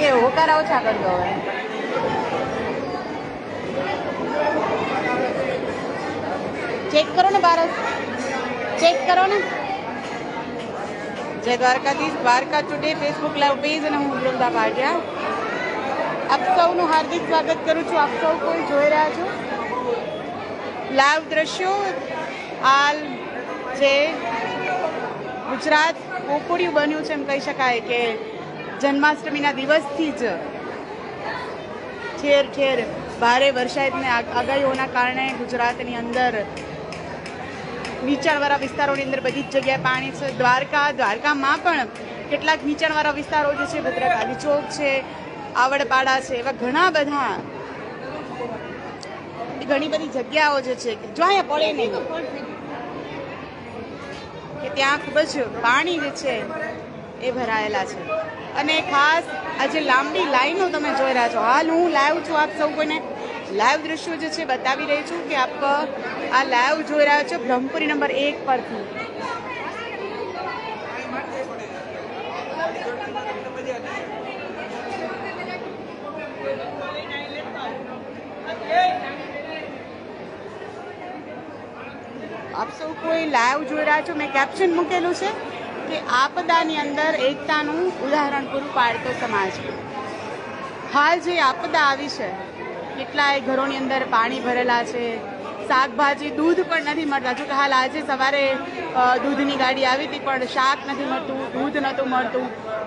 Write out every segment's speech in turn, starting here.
કે હોકાર ઓછા કરતો હવે. ચેક કરો ને બારસ ચેક કરો ને. જય Dwarkadhish. Dwarka today Facebook live page અને હું વૃંદા ભાટિયા આપ સૌનું હાર્દિક સ્વાગત કરું છું. આપ સૌ કોઈ જોઈ રહ્યા છો? લાઈવ દ્રશ્યો હાલ જે ગુજરાત પોપડિયું બન્યું છે એમ કહી શકાય કે જન્માષ્ટમીના દિવસથી જ ઠેર ઠેર ભારે વરસાદની આગ- આગાહીઓના કારણે ગુજરાતની અંદર નીચાણવાળા વિસ્તારોની અંદર બધી જ જગ્યાએ પાણી છે. દ્વારકા, દ્વારકામાં પણ કેટલાક નીચાણવાળા વિસ્તારો જે છે, ભદ્રકાલી ચોક છે, આવડપાડા છે, એવા ઘણા બધા ઘણી બધી જગ્યાઓ જે છે જો પડે નહીં. કે ત્યાં ખૂબ જ પાણી જે છે એ ભરાયેલા છે. અને ખાસ આજે લાંબી લાઈનો તમે જોઈ રહ્યા છો. હાલ હું લાઈવ છું આપ સૌ કોઈને. લાઈવ દ્રશ્યો જે છે બતાવી રહી છું કે આપ આ લાઈવ જોઈ રહ્યા છો બ્રહ્મપુરી નંબર એક પરથી. આપ સૌ કોઈ લાઈવ જોઈ રહ્યા છો? મેં કેપ્શન મૂકેલું છે. કે આપદાની અંદર એકતાનું ઉદાહરણ પૂરું પાડતો સમાજ. હાલ જે આપદા આવી છે, કેટલાય ઘરોની અંદર પાણી ભરેલા છે, શાકભાજી, દૂધ પણ નથી મળતા. જો કે હાલ આજે સવારે દૂધની ગાડી આવી હતી, પણ શાક નથી મળતું, દૂધ નહોતું મળતું.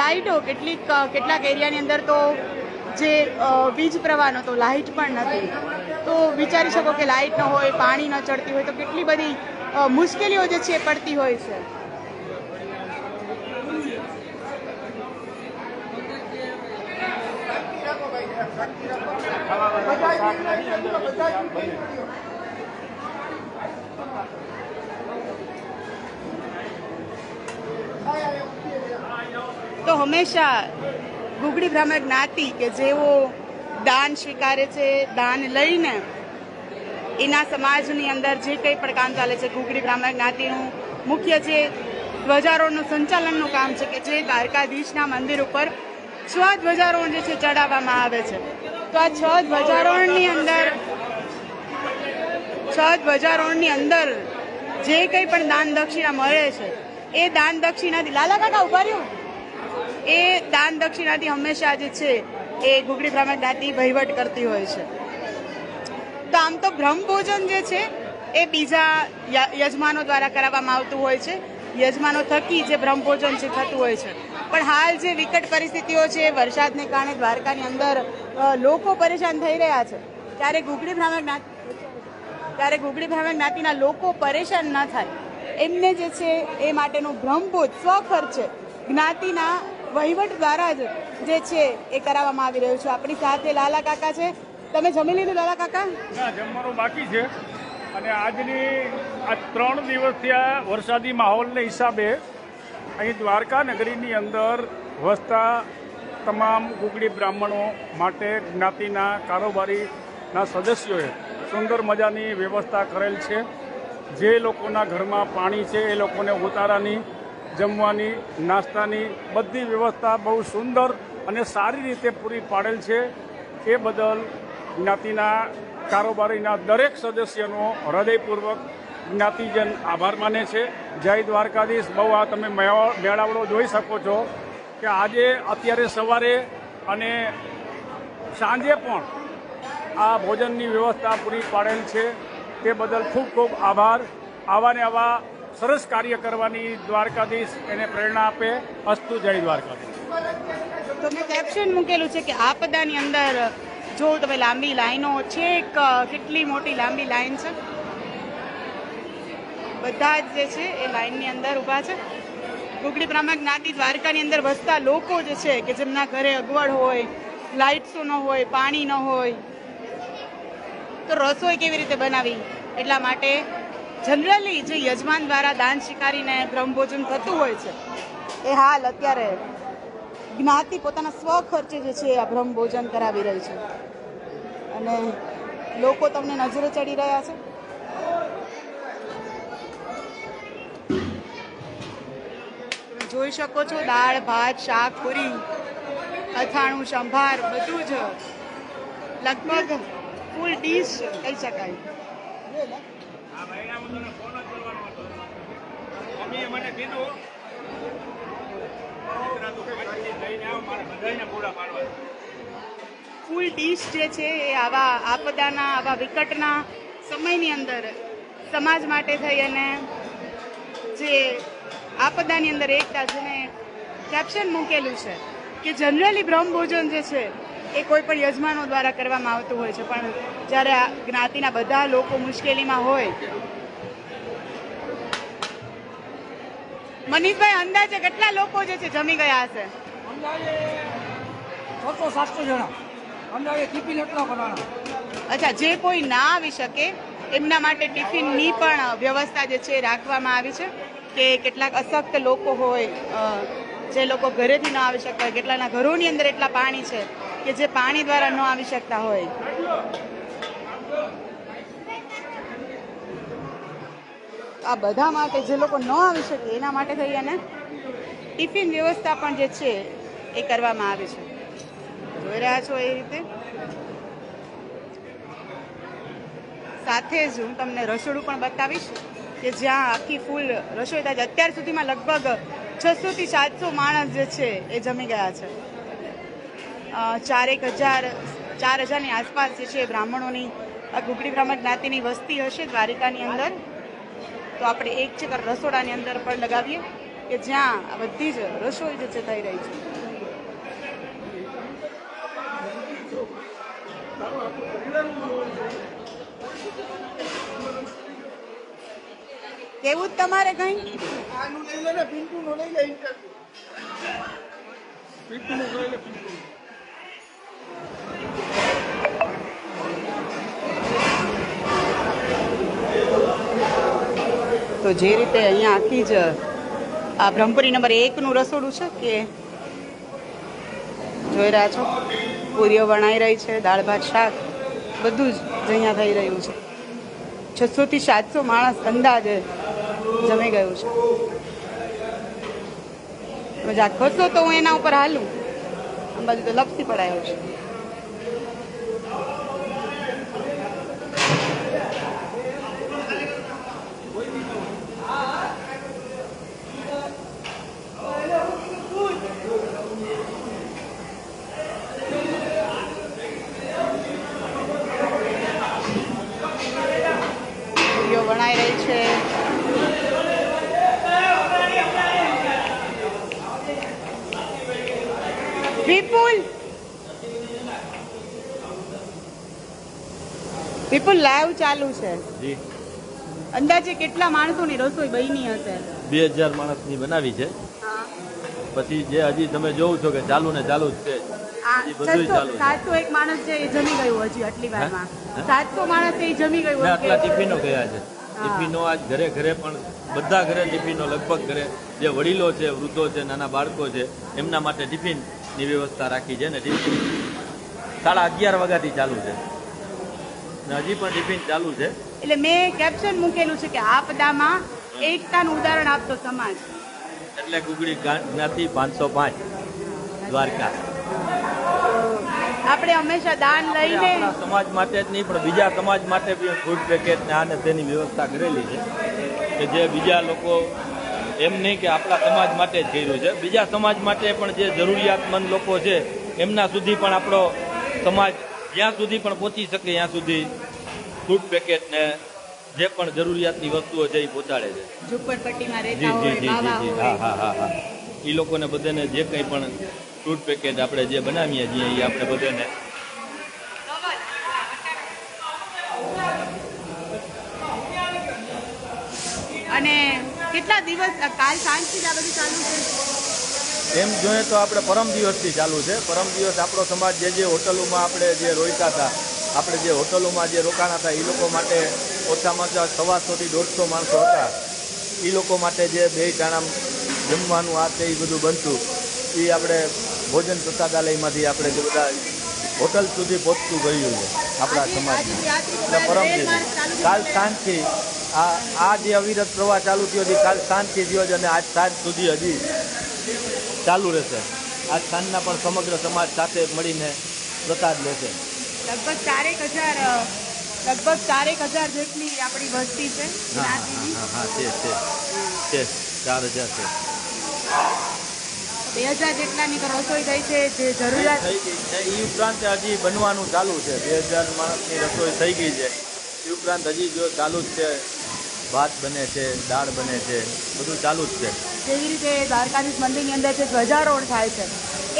લાઇટો કેટલીક કેટલાક એરિયાની અંદર તો જે વીજ પ્રવાહનો તો લાઇટ પણ નથી. તો વિચારી શકો કે લાઇટ ન હોય, પાણી ન ચડતી હોય, તો કેટલી બધી મુશ્કેલીઓ જે છે પડતી હોય છે. તો હંમેશા ગુગડી બ્રાહ્મણ જ્ઞાતિ કે જેઓ દાન સ્વીકારે છે, દાન લઈને એના સમાજની અંદર જે કંઈ પણ કામ ચાલે છે, ગુગડી બ્રાહ્મણ જ્ઞાતિનું મુખ્ય જે ધ્વજારોહણનું સંચાલનનું કામ છે કે જે દ્વારકાધીશના મંદિર ઉપર છ ધ્વજારોહણ જે છે ચડાવવામાં આવે છે. તો આ છ ધ્વજારોહણની અંદર છ ધ્વજારોહણની અંદર જે કંઈ પણ દાન દક્ષિણા મળે છે, એ દાન દક્ષિણાથી લાલા કાકા ઊભા રહ્યું? એ દાન દક્ષિણાથી હંમેશા જે છે એ ગુગડી બ્રાહ્મણ જ્ઞાતિ વહીવટ કરતી હોય છે. તો આમ તો બ્રહ્મભોજન જે છે એ બીજા યજમાનો દ્વારા કરાવવામાં આવતું હોય છે. યજમાનો થકી જે બ્રહ્મભોજન છે થતું હોય છે. પણ હાલ જે વિકટ પરિસ્થિતિઓ છે, વરસાદને કારણે દ્વારકાની અંદર લોકો પરેશાન થઈ રહ્યા છે. ત્યારે ઘૂગડી ભ્રામક જ્ઞાતિ ત્યારે ઘૂગડી ભ્રામક જ્ઞાતિના લોકો પરેશાન ન થાય. એમને જે છે, એ માટેનું ભ્રમભૂત સ્વખર્ચે જ્ઞાતિના વહીવટ દ્વારા જ જે છે, એ કરાવવામાં આવી રહ્યું છે. આપણી સાથે લાલા કાકા છે. તમે જમી લીધું, લાલા કાકા? જમવાનું બાકી છે. અને આજની આ ત્રણ દિવસથી આ વરસાદી માહોલને હિસાબે અહીં દ્વારકા નગરીની અંદર વસતા તમામ ગુગડી બ્રાહ્મણો માટે જ્ઞાતિના કારોબારીના સદસ્યોએ સુંદર મજાની વ્યવસ્થા કરેલ છે. જે લોકોના ઘરમાં પાણી છે, એ લોકોને ઉતારાની, જમવાની, નાસ્તાની બધી વ્યવસ્થા બહુ સુંદર અને સારી રીતે પૂરી પાડેલ છે. એ બદલ જ્ઞાતિના કારોબારીના દરેક સદસ્યનો હૃદયપૂર્વક જ્ઞાતિજન આભાર માને છે. જય દ્વારકાધીશ. બહુ આ તમે મેળા- મેળાવડો જોઈ શકો છો કે આજે અત્યારે સવારે અને સાંજે પણ આ ભોજનની વ્યવસ્થા પૂરી પાડેલ છે. તે બદલ ખૂબ ખૂબ આભાર. આવા ને આવા સરસ કાર્ય કરવાની દ્વારકાધીશ એને પ્રેરણા આપે. અસ્તુ જય દ્વારકાધીશ. તો મેં કેપ્શન મૂકેલું છે કે આપદાની અંદર જો તમે લાંબી લાઈનો છે કેટલી મોટી લાંબી લાઈન છે? બધા જ જે છે એ લાઈનની અંદર ઊભા છે. ગુગડી બ્રાહ્મણ જ્ઞાતિ દ્વારકાની અંદર વસતા લોકો જે છે કે જેમના ઘરે અગવડ હોય, લાઇટ્સો ન હોય, પાણી ન હોય, તો રસોઈ કેવી રીતે બનાવી? એટલા માટે જનરલી જે યજમાન દ્વારા દાન શિકારીને બ્રહ્મભોજન થતું હોય છે, એ હાલ અત્યારે જ્ઞાતિ પોતાના સ્વ ખર્ચે જે છે આ બ્રહ્મભોજન કરાવી રહી છે. અને લોકો તમને નજરે ચડી રહ્યા છે. જોઈ શકો છો, દાળ, ભાત, શાક, પૂરી, અથાણું, સંભાર, બધું જ લગભગ ફૂલ ડીશ કહી શકાય. ફૂલ ડીશ જે છે એ આવા આપદાના, આવા વિકટના સમયની અંદર સમાજ માટે થઈ અને જે આપદાની અંદર એકતા જેને કેપ્શન મૂકેલું છે કે જનરલી બ્રહ્મભોજન જે છે એ કોઈ પણ યજમાનો દ્વારા કરવામાં આવતું હોય છે. પણ જ્યારે આ જ્ઞાતિના બધા લોકો મુશ્કેલીમાં હોય મનીષભાઈ અંદાજે કેટલા લોકો જે છે જમી ગયા હશે? છસો સાતસો જણા. અંદાજે ટિફિન એટલા અચ્છા જે કોઈ ના આવી શકે એમના માટે ટિફિનની પણ વ્યવસ્થા જે છે રાખવામાં આવી છે. કે કેટલાક અશક્ત લોકો હોય જે લોકો ઘરેથી ન આવી શકતા હોય, કેટલાના ઘરોની અંદર એટલા પાણી છે કે જે પાણી દ્વારા ન આવી શકતા હોય. આ બધા માટે જે લોકો ન આવી શકે, એના માટે થઈ અને ટિફિન વ્યવસ્થા પણ જે છે, એ કરવામાં આવે છે. જોઈ રહ્યા છો એ રીતે? સાથે જ હું તમને રસોડું પણ બતાવીશ. કે જ્યાં આખી ફૂલ રસોઈ થાય છે. અત્યાર સુધીમાં લગભગ છસો થી સાતસો માણસ જે છે એ જમી ગયા છે. ચારેક હજાર, ચાર હજારની આસપાસ જે છે બ્રાહ્મણોની, આ ઘૂગડી બ્રાહ્મણ જ્ઞાતિની વસ્તી હશે દ્વારિકાની અંદર. તો આપણે એક ચક્કર રસોડાની અંદર પણ લગાવીએ કે જ્યાં બધી જ રસોઈ જે છે થઈ રહી છે. કેવું જ તમારે કઈ? આનું લઈ લે ને પિન્ટુનું લઈ લે ઇન્ટરવ્યુ પિન્ટુનું લઈ લે પિન્ટુ તો જે રીતે અહીંયા આખી જ આ બ્રહ્મપુરી નંબર એકનું રસોડું છે કે? જોઈ રહ્યા છો? પૂરીઓ વણાઈ રહી છે દાળ ભાત શાક બધું જ અહીંયા થઈ રહ્યું છે. છસો થી સાતસો માણસ અંદાજે જમી ગયું છે. મજાક. જા તો હું એના ઉપર હાલું. આમ બાજુ તો લપસી પડાયો છે પૂરીઓ વણાઈ રહી છે વિપુલ વિપુલ લાઈવ ચાલુ છે. જી. અંદાજે કેટલા માણસોની રસોઈ બની હશે? બે હજાર માણસની બનાવી છે. પછી જે હજી તમે જોવો છો કે ચાલુ ને ચાલુ જ છે. સાતસો એક માણસ એ જમી ગયું હજી આટલી વારમાં. સાતસો માણસ એ જમી ગયું આટલા ટિફિનો ગયા છે. ટિફિનો આજ ઘરે ઘરે પણ બધા ઘરે ટિફિનો લગભગ ઘરે. જે વડીલો છે વૃદ્ધો છે નાના બાળકો છે એમના માટે ટિફિનની વ્યવસ્થા રાખી છે ને ટિફિન સાડા અગિયાર વાગ્યાથી ચાલુ છે. ને હજી પણ ટિફિન ચાલુ છે. એટલે મેં કેપ્શન મૂકેલું છે કે આપદામાં એકતાનું ઉદાહરણ આપતો સમાજ. એટલે ગુગળી જ્ઞાતિ પાંચસો પાંચ દ્વારકા. આપણે હંમેશા દાન લઈને સમાજ માટે જ નહીં પણ બીજા સમાજ માટે બી ફૂડ પેકેટ ને આને તેની વ્યવસ્થા કરેલી છે. કે જે બીજા લોકો એમ નહીં કે આપણા સમાજ માટે જ કર્યું છે. બીજા સમાજ માટે પણ જે જરૂરિયાતમંદ લોકો છે એમના સુધી પણ આપણો સમાજ જ્યાં સુધી પણ પહોંચી શકે ત્યાં સુધી ફૂડ પેકેટ ને જે પણ જરૂરિયાતની વસ્તુઓ છે એ પહોંચાડે છે. ઝુંપડપટ્ટીમાં રહેતા હોય બાવા જી જી. હા હોય. હા હા હા એ લોકોને બધાને જે કંઈ પણ ફ્રૂટ પેકેટ આપણે જે બનાવીએ છીએ એ આપણે બધાને અને કેટલા દિવસ કાલ સાંજથી આ બધું ચાલુ છે? એમ જોઈએ તો આપણે પરમ દિવસથી ચાલુ છે. પરમ દિવસ આપણો સમાજ જે જે હોટલોમાં આપણે જે રોકાતા હતા આપણે જે હોટલોમાં જે રોકાણા હતા એ લોકો માટે ઓછામાં ઓછા સવાસોથી દોઢસો માણસો હતા. એ લોકો માટે જે બે ટાણા જમવાનું આ તે એ બધું બનતું એ આપણે ભોજન પ્રસાદાલયમાંથી આપણે જે બધા હોટલ સુધી પહોંચતું ગયું છે આપણા સમાજમાં. એટલે પરમ કાલ. સાંજથી આ આ જે અવિરત પ્રવાહ ચાલુ થયો છે કાલ સાંજથી થયો છે અને આજ સાંજ સુધી હજી ચાલુ રહેશે. આજ સ્થાનના પણ સમગ્ર સમાજ સાથે મળીને પ્રસાદ લેશે. લગભગ ચારેક હજાર લગભગ ચારેક હજાર જેટલી આપણી વસ્તી છે. હા હા છે છે. છે ચાર હજાર છે. બે હજાર જેટલાની રસોઈ થઈ છે જે જરૂરિયાત છે. એ ઉપરાંત હજી બનવાનું ચાલુ છે. બે હજાર માણસની રસોઈ થઈ ગઈ છે. એ ઉપરાંત હજી જો ચાલુ જ છે. ભાત બને છે દાળ બને છે. બધું ચાલુ જ છે. જેવી રીતે દ્વારકાધીશ મંદિરની અંદર જે ધ્વજારોહણ થાય છે,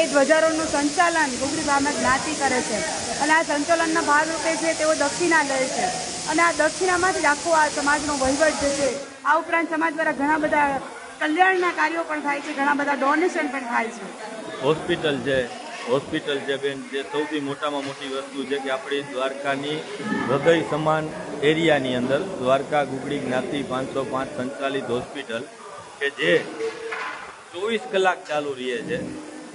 એ ધ્વજારોહણનું સંચાલન ગુગરી બ્રાહ્મણ જ્ઞાતિ કરે છે. અને આ સંચાલનના ભાગરૂપે છે તેઓ દક્ષિણા લે છે. અને આ દક્ષિણામાંથી જ આખો આ સમાજનો વહીવટ જે છે, આ ઉપરાંત સમાજ દ્વારા ઘણા બધા કલ્યાણના કાર્યો પણ થાય છે, ઘણા બધા ડોનેશન પણ થાય છે. હોસ્પિટલ છે હોસ્પિટલ છે બેન, જે સૌથી મોટામાં મોટી વસ્તુ છે કે આપણી દ્વારકાની હૃદય સમાન એરિયાની અંદર દ્વારકા ગુગડી જ્ઞાતિ પાંચસો પાંચ સંચાલિત હોસ્પિટલ કે જે ચોવીસ કલાક ચાલુ રહે છે,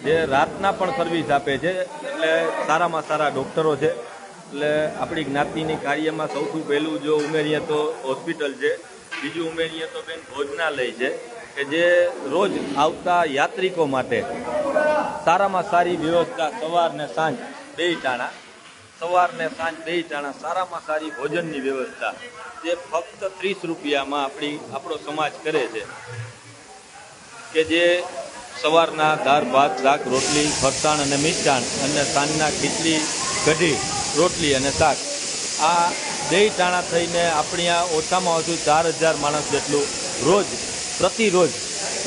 જે રાતના પણ સર્વિસ આપે છે, એટલે સારામાં સારા ડૉક્ટરો છે, એટલે આપણી જ્ઞાતિની કાર્યમાં સૌથી પહેલું જો ઉમેરીએ તો હોસ્પિટલ છે, બીજું ઉમેરીએ તો બેન ભોજનાલય છે, કે જે રોજ આવતા યાત્રિકો માટે સારામાં સારી વ્યવસ્થા સવાર ને સાંજ બે ટાણા સવાર ને સાંજ બે ટાણા સારામાં સારી ભોજનની વ્યવસ્થા, જે ફક્ત ત્રીસ રૂપિયામાં આપણી, આપણો સમાજ કરે છે. કે જે સવારના દાળ, ભાત, શાક, રોટલી, ફરસાણ અને મિષ્ટાન અને સાંજના ખીચડી, કઢી, રોટલી અને શાક. આ બે ટાણા થઈને આપણી આ ઓછામાં ઓછું ચાર હજાર માણસ જેટલું રોજ, પ્રતિરોજ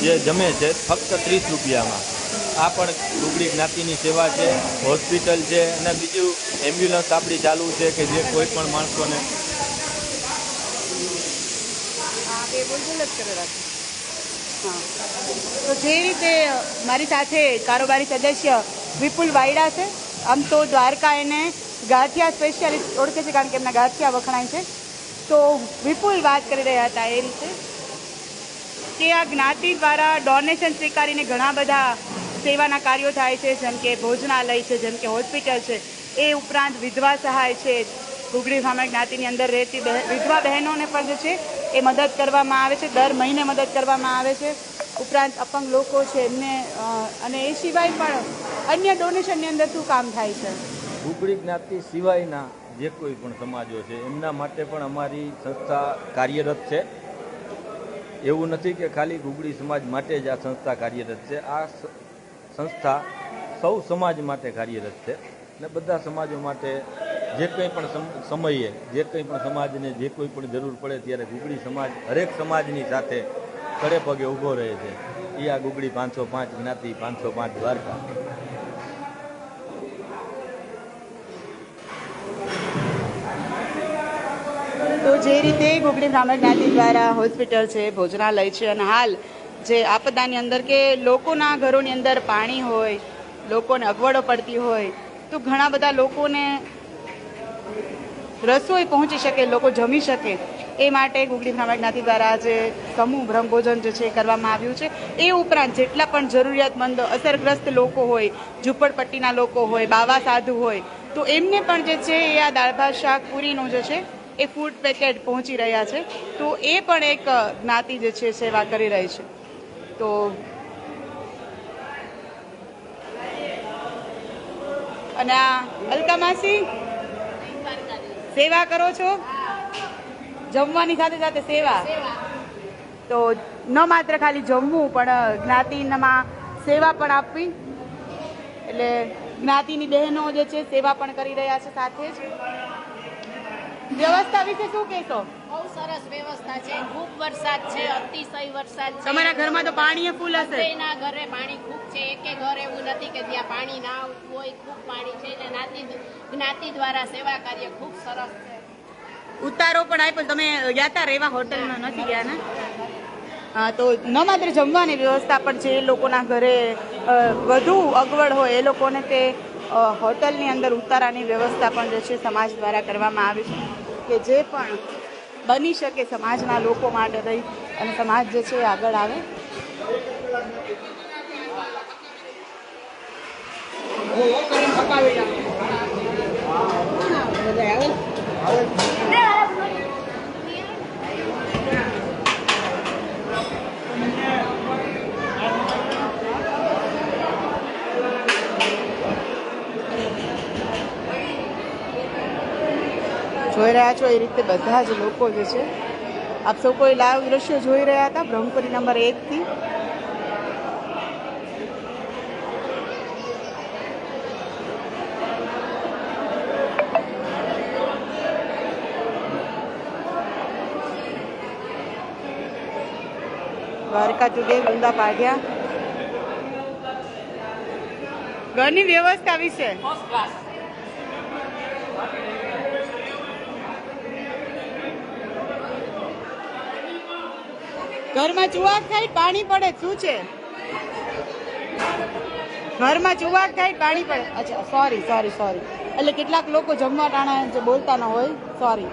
જે જમે છે, ફક્ત ત્રીસ રૂપિયામાં. આ પણ ડુગળી જ્ઞાતિની સેવા છે, હોસ્પિટલ છે અને બીજું એમ્બ્યુલન્સ આપણી ચાલુ છે કે જે કોઈ પણ માણસોને તો જે રીતે મારી સાથે કારોબારી સદસ્ય વિપુલ વાયડા છે, આમ તો દ્વારકા એને ગાંઠિયા સ્પેશિયાલિસ્ટ ઓળખે છે કારણ કે એમના ગાંઠિયા વખણાય છે. તો વિપુલ વાત કરી રહ્યા હતા એ રીતે કે આ જ્ઞાતિ દ્વારા ડોનેશન સ્વીકારીને ઘણા બધા સેવાના કાર્યો થાય છે, જેમ કે ભોજનાલય છે, જેમ કે હોસ્પિટલ છે, એ ઉપરાંત વિધવા સહાય છે. ઘુગડી બ્રાહ્મણ જ્ઞાતિની અંદર રહેતી વિધવા બહેનોને પણ જે છે, એ મદદ કરવામાં આવે છે, દર મહિને મદદ કરવામાં આવે છે. ઉપરાંત અપંગ લોકો છે, એમને અને એ સિવાય પણ અન્ય ડોનેશનની અંદર શું કામ થાય છે? ગુગળી જ્ઞાતિ સિવાયના જે કોઈ પણ સમાજો છે, એમના માટે પણ અમારી સંસ્થા કાર્યરત છે. એવું નથી કે ખાલી ગુગળી સમાજ માટે જ આ સંસ્થા કાર્યરત છે. આ સંસ્થા સૌ સમાજ માટે કાર્યરત છે. અને બધા સમાજો માટે જે કંઈ પણ સમયે, જે કંઈ પણ સમાજને જે કોઈ પણ જરૂર પડે ત્યારે ગુગળી સમાજ, હરેક સમાજની સાથે ખડે પગે ઊભો રહે છે. એ આ ગુગળી પાંચસો પાંચ જ્ઞાતિ, પાંચસો પાંચ દ્વારકા. તો જે રીતે ગુગળી બ્રાહ્મણ જ્ઞાતિ દ્વારા હોસ્પિટલ છે, ભોજનાલય છે અને હાલ જે આપદાની અંદર કે લોકોના ઘરોની અંદર પાણી હોય, લોકોને અગવડો પડતી હોય, તો ઘણા બધા લોકોને રસોઈ પહોંચી શકે, લોકો જમી શકે. એ માટે ગુગડી બ્રાહ્મણ જ્ઞાતિ દ્વારા જે સમૂહ બ્રહ્મભોજન જે છે કરવામાં આવ્યું છે. એ ઉપરાંત જેટલા પણ જરૂરિયાતમંદ, અસરગ્રસ્ત લોકો હોય, ઝૂંપડપટ્ટીના લોકો હોય, બાવા સાધુ હોય, તો એમને પણ જે છે એ આ દાળ ભાત શાક પૂરીનું જે છે એ ફૂડ પેકેટ પહોંચી રહ્યા છે. તો એ પણ એક જ્ઞાતિ જે છે સેવા કરી રહી છે. તો અને આ અલકા માસી? સેવા કરો છો? જમવાની સાથે સાથે સેવા? તો ન માત્ર ખાલી જમવું, પણ જ્ઞાતિમાં સેવા પણ આપવી. એટલે જ્ઞાતિની બહેનો જે છે, સેવા પણ કરી રહ્યા છે સાથે જ. વ્યવસ્થા વિશે શું કહેશો? બહુ સરસ વ્યવસ્થા છે. ખૂબ વરસાદ છે અતિશય વરસાદ છે. તમારા ઘરમાં તો પાણી ફૂલ હશે. બધાયના ઘરે પાણી ખૂબ છે એકે ઘર એવું નથી કે ત્યાં પાણી ના આવતું હોય ખૂબ પાણી છે. એટલે જ્ઞાતિ જ્ઞાતિ દ્વારા સેવા કાર્ય ખૂબ સરસ છે. ઉતારો પણ આપ્યો. તમે ગયા હતા રહેવા હોટલમાં નથી ગયા ને? હા તો ન માત્ર જમવાની વ્યવસ્થા પણ છે. એ લોકોના ઘરે વધુ અગવડ હોય એ લોકોને તે હોટલની અંદર ઉતારાની વ્યવસ્થા પણ જે છે સમાજ દ્વારા કરવામાં આવી છે. કે જે પણ બની શકે સમાજના લોકો માટે રહી અને સમાજ જે છે એ આગળ આવે. રહ્યા છો એ રીતે બધા જ લોકો જે છે આપ સૌ કોઈ લાઈવ દ્રશ્યો જોઈ રહ્યા હતા બ્રહ્મપુરી નંબર એકથી દ્વારકા ટુડે વૃંદા પાઢ્યા. ઘરની વ્યવસ્થા વિશે? ઘરમાં ચુવાક થાય પાણી પડે. શું છે? ઘરમાં ચુવાક થાય પાણી પડે. અચ્છા સોરી સોરી સોરી એટલે કેટલાક લોકો જમવા ટાણા જે બોલતા ન હોય. સોરી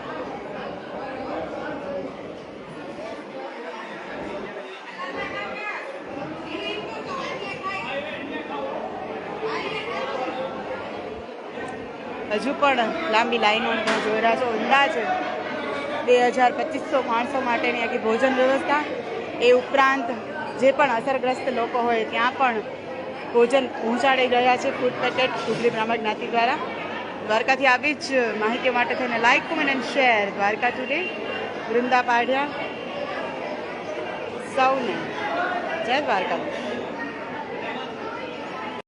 હજુ પણ લાંબી લાઈનો જોઈ રહ્યા છો. અંદાજ બે હજાર પચીસો માણસો માટેની આખી ભોજન વ્યવસ્થા. એ ઉપરાંત જે પણ અસરગ્રસ્ત લોકો હોય, ત્યાં પણ ભોજન પહોંચાડી રહ્યા છે ફૂડ પેકેટ સુધરી બ્રાહ્મણ જ્ઞાતિ દ્વારા. દ્વારકાથી આવી જ માહિતી માટે થઈને like comment and share Dwarka today Vrinda Padhya સૌને જય દ્વારકા